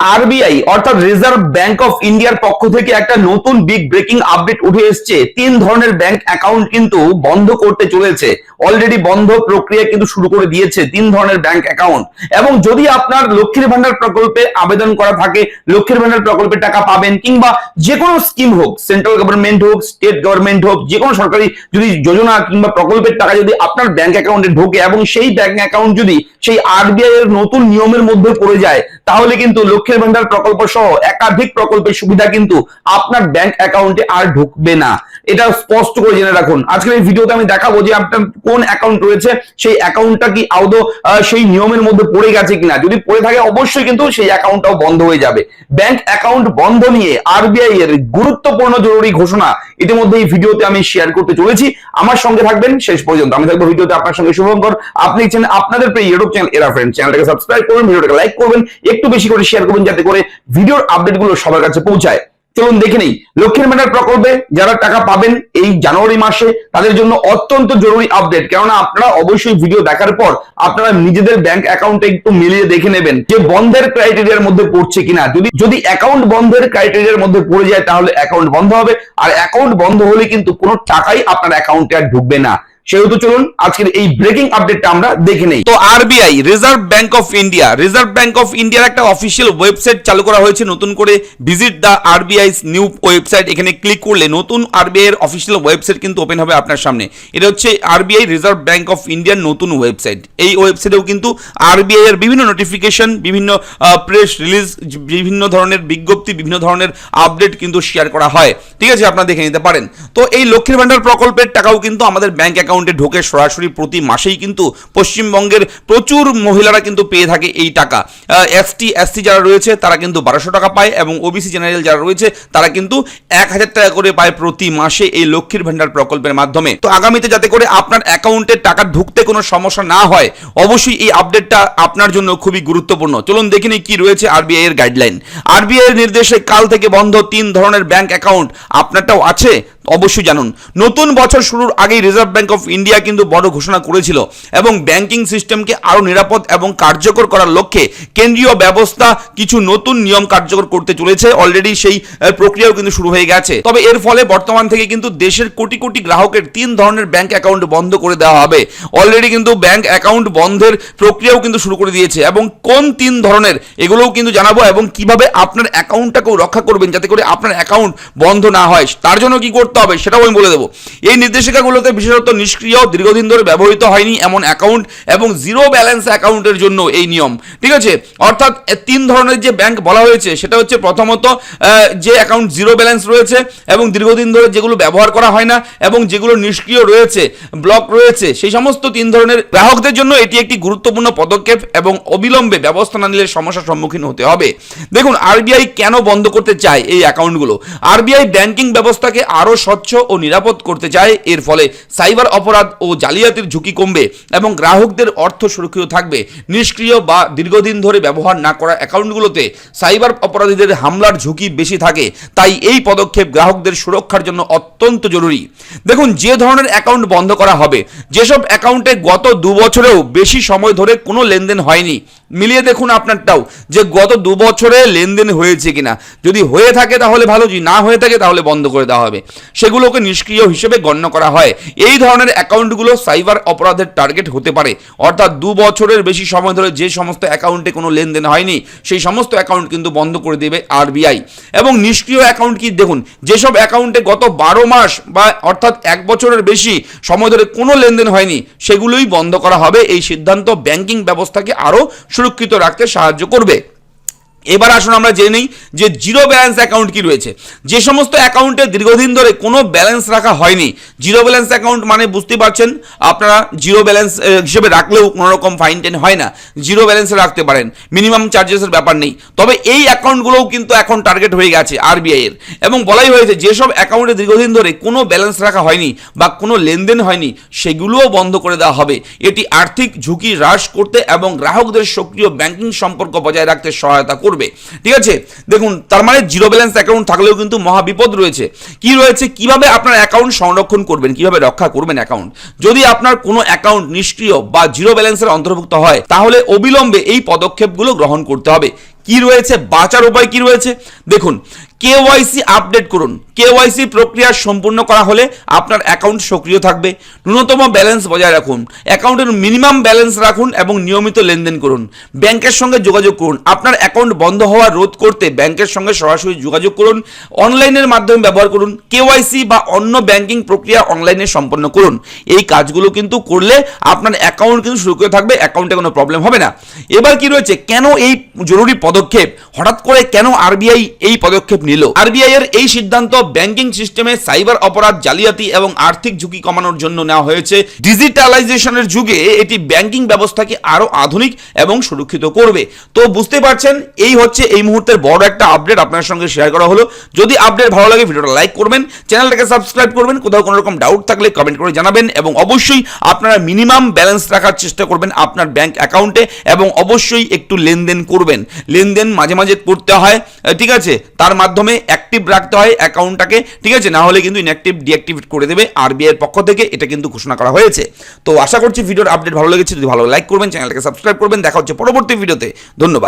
RBI, অর্থাৎ reserve bank of ইন্ডিয়ার পক্ষ থেকে একটা নতুন বিগ ব্রেকিং আপডেট উঠে এসেছে। তিন ধরনের ব্যাংক অ্যাকাউন্ট কিন্তু বন্ধ করতে চলেছে। অলরেডি বন্ধ প্রক্রিয়া কিন্তু শুরু করে দিয়েছে তিন ধরনের ব্যাংক অ্যাকাউন্ট এবং যদি আপনার লক্ষ্মীর ভান্ডার প্রকল্পে আবেদন করা থাকে, লক্ষ্মীর ভান্ডার প্রকল্পে টাকা পাবেন কিংবা যে কোনো স্কিম হোক সেন্ট্রাল গভর্নমেন্ট হোক স্টেট গভর্নমেন্ট হোক যে কোনো সরকারি যদি যোজনা কিংবা প্রকল্পের টাকা যদি আপনার ব্যাংক অ্যাকাউন্টে ঢোকে এবং সেই ব্যাংক অ্যাকাউন্ট যদি সেই আরবিআই এর নতুন নিয়মের মধ্যে পড়ে যায় তাহলে কিন্তু লক্ষ্মীর ভান্ডার প্রকল্প সহ একাধিক প্রকল্পের সুবিধা কিন্তু আপনার ব্যাংক অ্যাকাউন্টে আর ঢুকবে না। এটা স্পষ্ট করে জেনে রাখুন। আজকের এই ভিডিওতে আমি দেখাবো যে আপনার কোন অ্যাকাউন্ট রয়েছে, সেই অ্যাকাউন্টটা কি আদৌ সেই নিয়মের মধ্যে পড়ে গেছে কিনা। যদি পড়ে থাকে, অবশ্যই কিন্তু সেই অ্যাকাউন্টটাও বন্ধ হয়ে যাবে। ব্যাংক অ্যাকাউন্ট বন্ধ নিয়ে আরবিআই এর গুরুত্বপূর্ণ জরুরি ঘোষণা ইতিমধ্যে এই ভিডিওতে আমি শেয়ার করতে চলেছি। আমার সঙ্গে থাকবেন শেষ পর্যন্ত। আমি থাকব ভিডিওতে আপনার সঙ্গে শুভঙ্কর। আপনি আপনাদের প্রিয় ইউটিউব চ্যানেল এরা ফ্রেন্ড চ্যানেলটাকে সাবস্ক্রাইব করবেন ভিডিওটাকে লাইক করবেন। একটু বেশি করে শেয়ার করবেন যাতে করে ভিডিওর আপডেটগুলো সবার কাছে পৌঁছায়। চলুন দেখে নেই, লক্ষ্মীর ভান্ডার প্রকল্পে যারা টাকা পাবেন এই জানুয়ারি মাসে, তাদের জন্য অত্যন্ত জরুরি আপডেট কেননা আপনারা অবশ্যই ভিডিও দেখার পর আপনারা নিজেদের ব্যাংক অ্যাকাউন্টে একটু মিলিয়ে দেখে নেবেন যে বন্ধের ক্রাইটেরিয়ার মধ্যে পড়ছে কিনা। যদি যদি অ্যাকাউন্ট বন্ধের ক্রাইটেরিয়ার মধ্যে পড়ে যায়, তাহলে অ্যাকাউন্ট বন্ধ হবে। আর অ্যাকাউন্ট বন্ধ হলে কিন্তু কোনো টাকাই আপনার অ্যাকাউন্টে আর ঢুকবে না। সেহেতু চলুন, আজকের এই ব্রেকিং আপডেটটা আমরা দেখে নেই। তো RBI reserve bank of India reserve bank of ইন্ডিয়ার একটা অফিসিয়াল ওয়েবসাইট চালু করা হয়েছে, নতুন করে visit the RBI new website এখানে ক্লিক করলে নতুন আরবিআই এর অফিসিয়াল ওয়েবসাইট কিন্তু ওপেন হবে আপনার সামনে। এটা হচ্ছে আরবিআই রিজার্ভ ব্যাংক অফ ইন্ডিয়ার নতুন ওয়েবসাইট এই ওয়েবসাইটেও কিন্তু আরবিআই এর বিভিন্ন নোটিফিকেশন বিভিন্ন প্রেস রিলিজ বিভিন্ন ধরনের বিজ্ঞপ্তি, বিভিন্ন ধরনের আপডেট কিন্তু শেয়ার করা হয়। ঠিক আছে, আপনারা দেখে নিতে পারেন। তো এই লক্ষ্মীর ভান্ডার প্রকল্পের টাকাও কিন্তু আমাদের ব্যাংক অ্যাকাউন্টে ঢোকে সরাসরি প্রতি মাসেই কিন্তু পশ্চিমবঙ্গের প্রচুর মহিলারা কিন্তু পেয়ে থাকে এই টাকা। এসটি এসসি যারা রয়েছে, তারা কিন্তু বারোশো টাকা পায় এবং ওবিসি জেনারেল যারা রয়েছে, তারা কিন্তু এক হাজার টাকা করে পায় প্রতি মাসে এই লক্ষ্মীর ভান্ডার প্রকল্পের মাধ্যমে। তো আগামীতে যাতে করে আপনার অ্যাকাউন্টে টাকা ঢুকতে কোনো সমস্যা না হয়, অবশ্যই এই আপডেটটা আপনার জন্য খুবই গুরুত্বপূর্ণ। চলুন দেখিনি কি রয়েছে আরবিআই এর গাইডলাইন আরবিআই এর নির্দেশে কাল থেকে বন্ধ তিন ধরনের ব্যাংক অ্যাকাউন্ট আপনারটাও আছে? অবশ্যই জানুন। নতুন বছর শুরুর আগেই রিজার্ভ ব্যাঙ্ক অফ ইন্ডিয়া কিন্তু বড় ঘোষণা করেছিল এবং ব্যাংকিং সিস্টেমকে আরও নিরাপদ এবং কার্যকর করার লক্ষ্যে কেন্দ্রীয় ব্যবস্থা কিছু নতুন নিয়ম কার্যকর করতে চলেছে। অলরেডি সেই প্রক্রিয়াও কিন্তু শুরু হয়ে গেছে। তবে এর ফলে বর্তমান থেকে কিন্তু দেশের কোটি কোটি গ্রাহকের তিন ধরনের ব্যাংক অ্যাকাউন্ট বন্ধ করে দেওয়া হবে। অলরেডি কিন্তু ব্যাংক অ্যাকাউন্ট বন্ধের প্রক্রিয়াও কিন্তু শুরু করে দিয়েছে এবং কোন তিন ধরনের এগুলোও কিন্তু জানাব এবং কীভাবে আপনার অ্যাকাউন্টটাকেও রক্ষা করবেন যাতে করে আপনার অ্যাকাউন্ট বন্ধ না হয়। তার জন্য কি করতে হবে সেটাও আমি বলে দেবো। এই নির্দেশিকাগুলোতে বিশেষত নিষ্ক্রিয়, দীর্ঘদিন ধরে ব্যবহৃত হয়নি এমন অ্যাকাউন্ট এবং জিরো ব্যালেন্স অ্যাকাউন্টের জন্য এই নিয়ম। ঠিক আছে? অর্থাৎ তিন ধরনের যে ব্যাংক বলা হয়েছে, সেটা হচ্ছে প্রথমত যে অ্যাকাউন্ট জিরো ব্যালেন্স রয়েছে এবং দীর্ঘদিন ধরে যেগুলো ব্যবহার করা হয় না এবং যেগুলো নিষ্ক্রিয় রয়েছে ব্লক রয়েছে, সেই সমস্ত তিন ধরনের গ্রাহকদের জন্য এটি একটি গুরুত্বপূর্ণ পদক্ষেপ এবং অবিলম্বে ব্যবস্থা না নিলে সমস্যার সম্মুখীন হতে হবে। দেখুন আরবিআই কেন বন্ধ করতে চায় এই অ্যাকাউন্টগুলো আরবিআই ব্যাংকিং ব্যবস্থাকে আরও স্বচ্ছ ও নিরাপদ করতে চায়। এর ফলে সাইবার অপরাধ ও জালিয়াতির ঝুঁকি কমবে এবং গ্রাহকদের অর্থ সুরক্ষিত থাকবে। নিষ্ক্রিয় বা দীর্ঘদিন ধরে ব্যবহার না করা অ্যাকাউন্টগুলোতে সাইবার অপরাধীদের হামলার ঝুঁকি বেশি থাকে। তাই এই পদক্ষেপ গ্রাহকদের সুরক্ষার জন্য অত্যন্ত জরুরি। দেখুন, যে ধরনের অ্যাকাউন্ট বন্ধ করা হবে, যেসব অ্যাকাউন্টে গত দু বছরেও বেশি সময় ধরে কোনো লেনদেন হয়নি। মিলিয়ে দেখুন আপনারটাও, যে গত দু বছরে লেনদেন হয়েছে কিনা। যদি হয়ে থাকে তাহলে ভালো, যদি না হয়ে থাকে তাহলে বন্ধ করে দেওয়া হবে। সেগুলোকে নিষ্ক্রিয় হিসেবে গণ্য করা হয়। এই ধরনের অ্যাকাউন্টগুলো সাইবার অপরাধের টার্গেট হতে পারে। অর্থাৎ দু বছরের বেশি সময় ধরে যে সমস্ত অ্যাকাউন্টে কোনো লেনদেন হয়নি, সেই সমস্ত অ্যাকাউন্ট কিন্তু বন্ধ করে দেবে আরবিআই। এবং নিষ্ক্রিয় অ্যাকাউন্ট কি দেখুন, যেসব অ্যাকাউন্টে গত বারো মাস বা অর্থাৎ এক বছরের বেশি সময় ধরে কোনো লেনদেন হয়নি, সেগুলোই বন্ধ করা হবে। এই সিদ্ধান্ত ব্যাংকিং ব্যবস্থাকে আরও সুরক্ষিত রাখতে সাহায্য করবে। এবার আসুন আমরা জেনে নিই যে জিরো ব্যালেন্স অ্যাকাউন্ট কি রয়েছে। যে সমস্ত অ্যাকাউন্টে দীর্ঘদিন ধরে কোনো ব্যালেন্স রাখা হয়নি, জিরো ব্যালেন্স অ্যাকাউন্ট মানে বুঝতে পারছেন, আপনারা জিরো ব্যালেন্স হিসেবে রাখলেও কোনো রকম ফাইন টেন হয় না, জিরো ব্যালেন্সে রাখতে পারেন, মিনিমাম চার্জেসের ব্যাপার নেই। তবে এই অ্যাকাউন্টগুলোও কিন্তু এখন টার্গেট হয়ে গেছে আরবিআই এর। এবং বলাই হয়েছে, যেসব অ্যাকাউন্টে দীর্ঘদিন ধরে কোনো ব্যালেন্স রাখা হয়নি বা কোনো লেনদেন হয়নি, সেগুলোও বন্ধ করে দেওয়া হবে। এটি আর্থিক ঝুঁকি হ্রাস করতে এবং গ্রাহকদের সক্রিয় ব্যাংকিং সম্পর্ক বজায় রাখতে সহায়তা করবে। ঠিক আছে? দেখুন, তার মানে জিরো ব্যালেন্স অ্যাকাউন্ট থাকলেও কিন্তু মহা বিপদ রয়েছে। কি রয়েছে? কীভাবে আপনার অ্যাকাউন্ট সংরক্ষণ করবেন? কীভাবে রক্ষা করবেন অ্যাকাউন্ট যদি আপনার কোনো অ্যাকাউন্ট নিষ্ক্রিয় বা জিরো ব্যালেন্সের অন্তর্ভুক্ত হয়, তাহলে অবিলম্বে এই পদক্ষেপগুলো গ্রহণ করতে হবে। কি রয়েছে? বাঁচার উপায় কি রয়েছে? দেখুন কেওয়াইসি আপডেট করুন। কেওয়াইসি প্রক্রিয়া সম্পূর্ণ করা হলে আপনার অ্যাকাউন্ট সক্রিয় থাকবে। ন্যূনতম ব্যালেন্স বজায় রাখুন। অ্যাকাউন্টের মিনিমাম ব্যালেন্স রাখুন এবং নিয়মিত লেনদেন করুন। ব্যাংকের সঙ্গে যোগাযোগ করুন। আপনার অ্যাকাউন্ট বন্ধ হওয়া রোধ করতে ব্যাংকের সঙ্গে সরাসরি যোগাযোগ করুন। অনলাইনের মাধ্যমে ব্যবহার করুন। কেওয়াইসি বা অন্য ব্যাংকিং প্রক্রিয়া অনলাইনে সম্পন্ন করুন। এই কাজগুলো কিন্তু করলে আপনার অ্যাকাউন্ট কিন্তু সুরক্ষিত থাকবে, অ্যাকাউন্টে কোনো প্রবলেম হবে না। এবার কি রয়েছে? কেন এই জরুরি পদক্ষেপ। হঠাৎ করে কেন আরবিআই এই পদক্ষেপ নিল? আরবিআই এর এই সিদ্ধান্ত ব্যাংকিং সিস্টেমে সাইবার অপরাধ, জালিয়াতি এবং আর্থিক ঝুঁকি কমানোর জন্য নেওয়া হয়েছে। ডিজিটালাইজেশনের যুগে এটি ব্যাংকিং ব্যবস্থাকে আরও আধুনিক এবং সুরক্ষিত করবে। তো বুঝতে পারছেন, এই হচ্ছে এই মুহূর্তের বড় একটা আপডেট আপনার সঙ্গে শেয়ার করা হলো। যদি আপডেট ভালো লাগে ভিডিওটা লাইক করবেন, চ্যানেলটাকে সাবস্ক্রাইব করবেন, কোথাও কোনো রকম ডাউট থাকলে কমেন্ট করে জানাবেন এবং অবশ্যই আপনারা মিনিমাম ব্যালেন্স রাখার চেষ্টা করবেন আপনার ব্যাংক অ্যাকাউন্টে এবং অবশ্যই একটু লেনদেন করবেন। লেনদেন মাঝে মাঝে করতে হয় ঠিক আছে? তার মাধ্যমে অ্যাক্টিভ রাখতে হয় অ্যাকাউন্টটাকে ঠিক আছে? না হলে কিন্তু ইনঅ্যাক্টিভ ডিঅ্যাক্টিভেট করে দেবে আরবিআই এর পক্ষ থেকে, এটা কিন্তু ঘোষণা করা হয়েছে। তো আশা করছি ভিডিওর আপডেট ভালো লেগেছে। যদি ভালো লাইক করবেন চ্যানেলটাকে সাবস্ক্রাইব করবেন। দেখা হচ্ছে পরবর্তী ভিডিওতে। ধন্যবাদ।